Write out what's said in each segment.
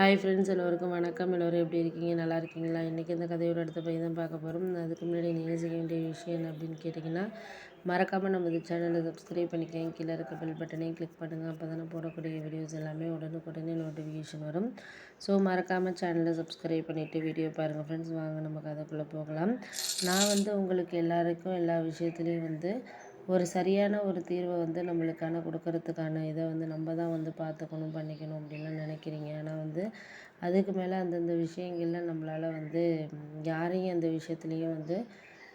Hi friends எல்லோருக்கும் வணக்கம். எல்லோரும் எப்படி இருக்கீங்க? நல்லா இருக்கீங்களா? இன்றைக்கி இந்த கதையோட அடுத்த பையன் தான் பார்க்க போகிறோம் அதுக்கு முன்னாடி நீங்கள் செய்ய வேண்டிய விஷயம் என்ன அப்படின்னு கேட்டிங்கன்னா மறக்காமல் நம்ம இந்த சேனலை சப்ஸ்கிரைப் பண்ணிக்கங்க. கீழே இருக்க பெல் பட்டனையும் கிளிக் பண்ணுங்கள் அப்போ தானே போடக்கூடிய வீடியோஸ் எல்லாமே உடனுக்குடனே நோட்டிஃபிகேஷன் வரும். ஸோ மறக்காமல் சேனலை சப்ஸ்கிரைப் பண்ணிவிட்டு வீடியோ பாருங்கள் ஃப்ரெண்ட்ஸ் வாங்க நம்ம கதைக்குள்ளே போகலாம். நான் வந்து உங்களுக்கு எல்லாருக்கும் எல்லா விஷயத்துலேயும் வந்து ஒரு சரியான ஒரு தீர்வை வந்து நம்மளுக்கான கொடுக்கறதுக்கான இதை வந்து நம்ம தான் வந்து பார்த்துக்கணும் பண்ணிக்கணும் அப்படின்லாம் நினைக்கிறீங்க. ஆனால் வந்து அதுக்கு மேலே அந்தந்த விஷயங்களில் நம்மளால் வந்து யாரையும் அந்த விஷயத்துலேயும் வந்து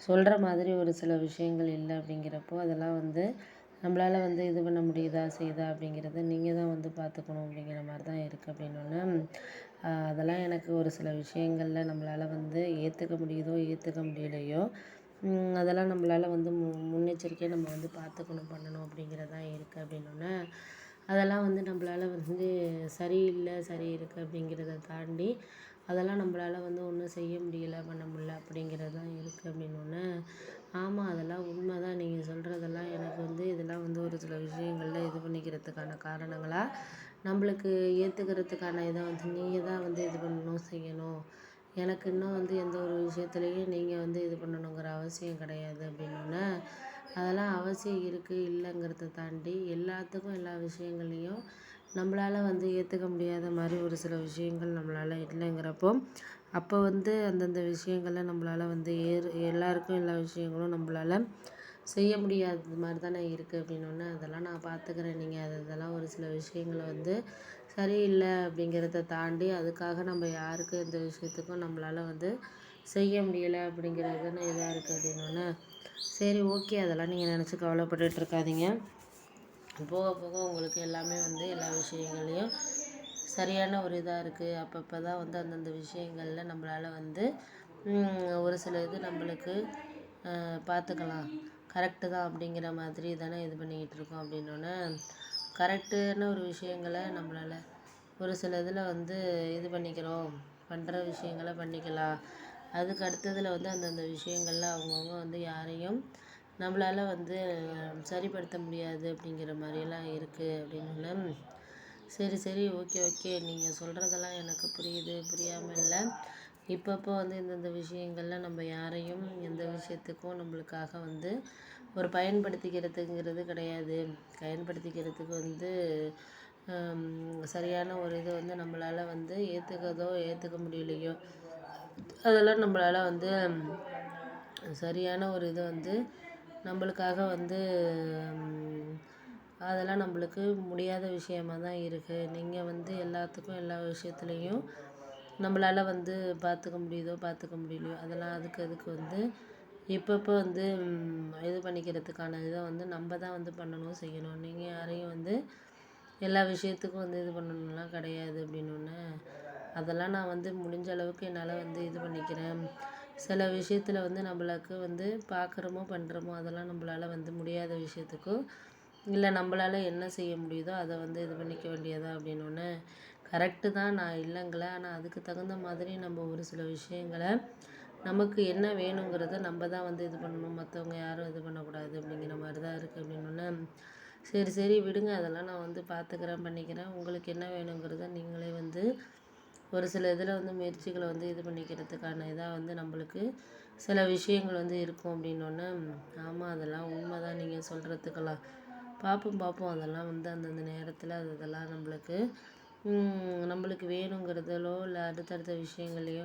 சொல்கிற மாதிரி ஒரு சில விஷயங்கள் இல்லை அப்படிங்கிறப்போ அதெல்லாம் வந்து நம்மளால் வந்து இது பண்ண முடியுதா செய்யுதா அப்படிங்கிறத நீங்கள் தான் வந்து பார்த்துக்கணும் அப்படிங்கிற மாதிரி தான் இருக்குது அப்படின்னோடனே அதெல்லாம் எனக்கு ஒரு சில விஷயங்களில் நம்மளால் வந்து ஏற்றுக்க முடியுதோ ஏற்றுக்க முடியலையோ அதெல்லாம் நம்மளால் வந்து மு முன்னெச்சரிக்கையாக நம்ம வந்து பார்த்துக்கணும் பண்ணணும் அப்படிங்கிறது தான் இருக்குது அப்படின்னோடனே அதெல்லாம் வந்து நம்மளால வந்து சரியில்லை சரி இருக்குது அப்படிங்கிறத தாண்டி அதெல்லாம் நம்மளால் வந்து ஒன்றும் செய்ய முடியல பண்ண முடியல அப்படிங்கிறது தான் இருக்குது அப்படின்னோடனே ஆமாம் அதெல்லாம் உண்மை தான் நீங்கள் சொல்கிறதெல்லாம் எனக்கு வந்து இதெல்லாம் வந்து ஒரு சில விஷயங்களில் இது பண்ணிக்கிறதுக்கான காரணங்களாக நம்மளுக்கு ஏற்றுக்கிறதுக்கான இதை வந்து நீங்கள் தான் வந்து இது பண்ணணும் செய்யணும். எனக்கு இன்னும் வந்து எந்த ஒரு விஷயத்துலையும் நீங்கள் வந்து இது பண்ணணுங்கிற அவசியம் கிடையாது அப்படின்னோடனே அதெல்லாம் அவசியம் இருக்குது இல்லைங்கிறத தாண்டி எல்லாத்துக்கும் எல்லா விஷயங்கள்லையும் நம்மளால் வந்து ஏற்றுக்க முடியாத மாதிரி ஒரு சில விஷயங்கள் நம்மளால் இல்லைங்கிறப்போ அப்போ வந்து அந்தந்த விஷயங்கள நம்மளால் வந்து ஏறு எல்லாருக்கும் எல்லா விஷயங்களும் நம்மளால செய்ய முடியாதது மாதிரி தானே இருக்குது அப்படின்னோடனே அதெல்லாம் நான் பார்த்துக்கிறேன் நீங்கள் அது இதெல்லாம் ஒரு சில விஷயங்களை வந்து சரியில்லை அப்படிங்கிறத தாண்டி அதுக்காக நம்ம யாருக்கும் எந்த விஷயத்துக்கும் நம்மளால் வந்து செய்ய முடியலை அப்படிங்கிறது இதாக இருக்குது அப்படின்னோடனே சரி ஓகே அதெல்லாம் நீங்கள் நினச்சி கவலைப்பட்டுட்டு இருக்காதீங்க. போக போக உங்களுக்கு எல்லாமே வந்து எல்லா விஷயங்கள்லையும் சரியான ஒரு இதாக இருக்குது அப்பப்போ தான் வந்து அந்தந்த விஷயங்களில் நம்மளால் வந்து ஒரு சில இது நம்மளுக்கு பார்த்துக்கலாம் கரெக்டு தான் அப்படிங்கிற மாதிரி தானே இது பண்ணிக்கிட்டு இருக்கோம் அப்படின்னோடனே கரெக்டான ஒரு விஷயங்களை நம்மளால் ஒரு சில இதில் வந்து இது பண்ணிக்கிறோம் பண்ணுற விஷயங்கள பண்ணிக்கலாம். அதுக்கு அடுத்ததில் வந்து அந்தந்த விஷயங்களில் அவங்கவுங்க வந்து யாரையும் நம்மளால் வந்து சரிப்படுத்த முடியாது அப்படிங்கிற மாதிரியெல்லாம் இருக்குது அப்படின்னு. சரி சரி ஓகே ஓகே. நீங்கள் சொல்கிறதெல்லாம் எனக்கு புரியுது புரியாமல் இல்லை. இப்பப்போ வந்து இந்தந்த விஷயங்களில் நம்ம யாரையும் எந்த விஷயத்துக்கும் நம்மளுக்காக வந்து ஒரு பயன்படுத்திக்கிறதுங்கிறது கிடையாது. பயன்படுத்திக்கிறதுக்கு வந்து சரியான ஒரு இது வந்து நம்மளால் வந்து ஏற்றுக்கதோ ஏற்றுக்க முடியலையோ அதெல்லாம் நம்மளால் வந்து சரியான ஒரு இது வந்து நம்மளுக்காக வந்து அதெல்லாம் நம்மளுக்கு முடியாத விஷயமாக தான் இருக்குது நீங்கள் வந்து எல்லாத்துக்கும் எல்லா விஷயத்துலையும் நம்மளால் வந்து பார்த்துக்க முடியுதோ பார்த்துக்க முடியலையோ அதெல்லாம் அதுக்கு அதுக்கு வந்து இப்பப்போ வந்து இது பண்ணிக்கிறதுக்கான இதை வந்து நம்ம தான் வந்து பண்ணணும் செய்யணும். நீங்கள் யாரையும் வந்து எல்லா விஷயத்துக்கும் வந்து இது பண்ணணும்லாம் கிடையாது அப்படின்னோடனே அதெல்லாம் நான் வந்து முடிஞ்ச அளவுக்கு என்னால் வந்து இது பண்ணிக்கிறேன். சில விஷயத்தில் வந்து நம்மளுக்கு வந்து பார்க்குறோமோ பண்ணுறோமோ அதெல்லாம் நம்மளால வந்து முடியாத விஷயத்துக்கும் இல்லை நம்மளால என்ன செய்ய முடியுதோ அதை வந்து இது பண்ணிக்க வேண்டியதா அப்படின்னோடனே கரெக்டு தான் நான் இல்லைங்களே. ஆனால் அதுக்கு தகுந்த மாதிரி நம்ம ஒரு சில விஷயங்களை நமக்கு என்ன வேணுங்கிறத நம்ம தான் வந்து இது பண்ணணும். மற்றவங்க யாரும் இது பண்ணக்கூடாது அப்படிங்கிற மாதிரி தான் இருக்குது அப்படின்னோடனே சரி சரி விடுங்க. அதெல்லாம் நான் வந்து பார்த்துக்கிறேன் பண்ணிக்கிறேன். உங்களுக்கு என்ன வேணுங்கிறத நீங்களே வந்து ஒரு சில இதில் வந்து முயற்சிகளை வந்து இது பண்ணிக்கிறதுக்கான இதாக வந்து நம்மளுக்கு சில விஷயங்கள் வந்து இருக்கும் அப்படின்னோடனே ஆமாம் அதெல்லாம் உண்மை தான் நீங்கள் சொல்கிறதுக்கெல்லாம் பார்ப்போம் பார்ப்போம் அதெல்லாம் வந்து அந்தந்த நேரத்தில் அது இதெல்லாம் நம்மளுக்கு நம்மளுக்கு வேணுங்கிறதலோ இல்லை அடுத்தடுத்த விஷயங்களையோ